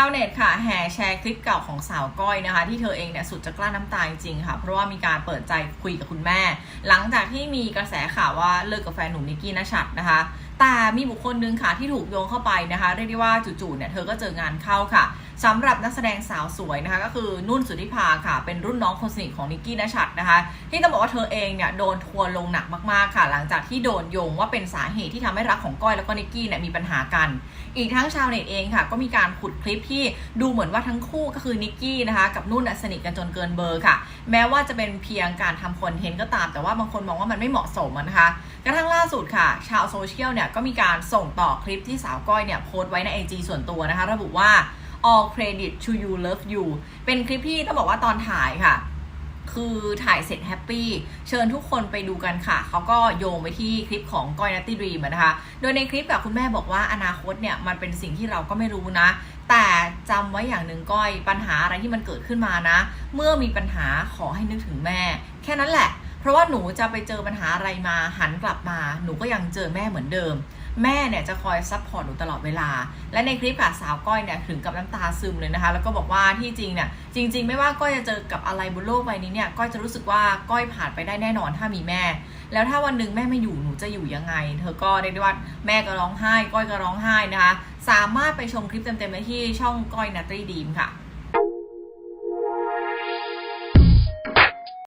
าวเน็ตค่ะแห่แชร์คลิปเก่าของสาวก้อยนะคะ ที่เธอเองเนี่ยสุดจะกลั้นน้ำตาจริงค่ะ เพราะว่ามีการเปิดใจคุยกับคุณแม่ หลังจากที่มีกระแสข่าวว่าเลิกกับแฟนหนุ่มนิกกี้นชัดนะคะ แต่มีบุคคลหนึ่งค่ะที่ถูกโยงเข้าไปนะคะ เรียกได้ว่าจู่ๆเนี่ยเธอก็เจองานเข้าค่ะ สำหรับนักแสดงสาวสวยนะคะก็คือนุ่นสุธิภาค่ะ เป็นรุ่นน้องคนสนิทของนิกกี้นชัดนะคะ ที่ต้องบอกว่าเธอเองเนี่ยโดนทัวร์ลงหนักมากๆค่ะ หลังจากที่โดนโยงว่าเป็นสาเหตุที่ทำให้รักของก้อยแล้วก็นิกกี้เนี่ยมีปัญหากัน อีกทั้งชาวเน็ตเองค่ะ ก็มีการขุดคลิปที่ดูเหมือนว่าทั้งคู่ก็คือนิกกี้นะคะ กับนุ่นสนิทกันจนเกินเบอร์ค่ะ แม้ว่าจะเป็นเพียงการทำคอนเทนต์ก็ตาม แต่ว่าบางคนมองว่ามันไม่เหมาะสมนะคะกระทั่งล่าสุดค่ะ ชาวโซเชียลเนี่ยก็มีการส่งต่อคลิปที่สาวก้อยเนี่ยโพสต์ไว้ใน IG ส่วนตัวนะคะ ระบุว่า all credit to you love you เป็นคลิปที่ต้องบอกว่าตอนถ่ายค่ะ คือถ่ายเสร็จแฮปปี้ เชิญทุกคนไปดูกันค่ะ เขาก็โยงไปที่คลิปของก้อยนัตตี้ดีมนะคะ โดยในคลิปกับคุณแม่บอกว่าอนาคตเนี่ยมันเป็นสิ่งที่เราก็ไม่รู้นะ แต่จำไว้อย่างหนึ่งก้อยปัญหาอะไรที่มันเกิดขึ้นมานะ เมื่อมีปัญหาขอให้นึกถึงแม่ แค่นั้นแหละ เพราะว่าหนูจะไปเจอปัญหาอะไรมาหันกลับมา หนูก็ยังเจอแม่เหมือนเดิม แม่เนี่ยจะคอยซัพพอร์ตหนูตลอดเวลา และในคลิปค่ะสาวก้อยเนี่ยถึงกับน้ำตาซึมเลยนะคะ แล้วก็บอกว่าที่จริงเนี่ยจริง ๆ ไม่ว่าก้อยจะเจอกับอะไรบนโลกใบนี้เนี่ยก้อยจะรู้สึกว่าก้อยผ่านไปได้แน่นอนถ้ามีแม่ แล้วถ้าวันหนึ่งแม่ไม่อยู่หนูจะอยู่ยังไง เธอก็เรียกได้ว่าแม่ก็ร้องไห้ ก้อยก็ร้องไห้นะคะ สามารถไปชมคลิปเต็มๆได้ที่ช่องก้อยนัตตี้ดีมค่ะ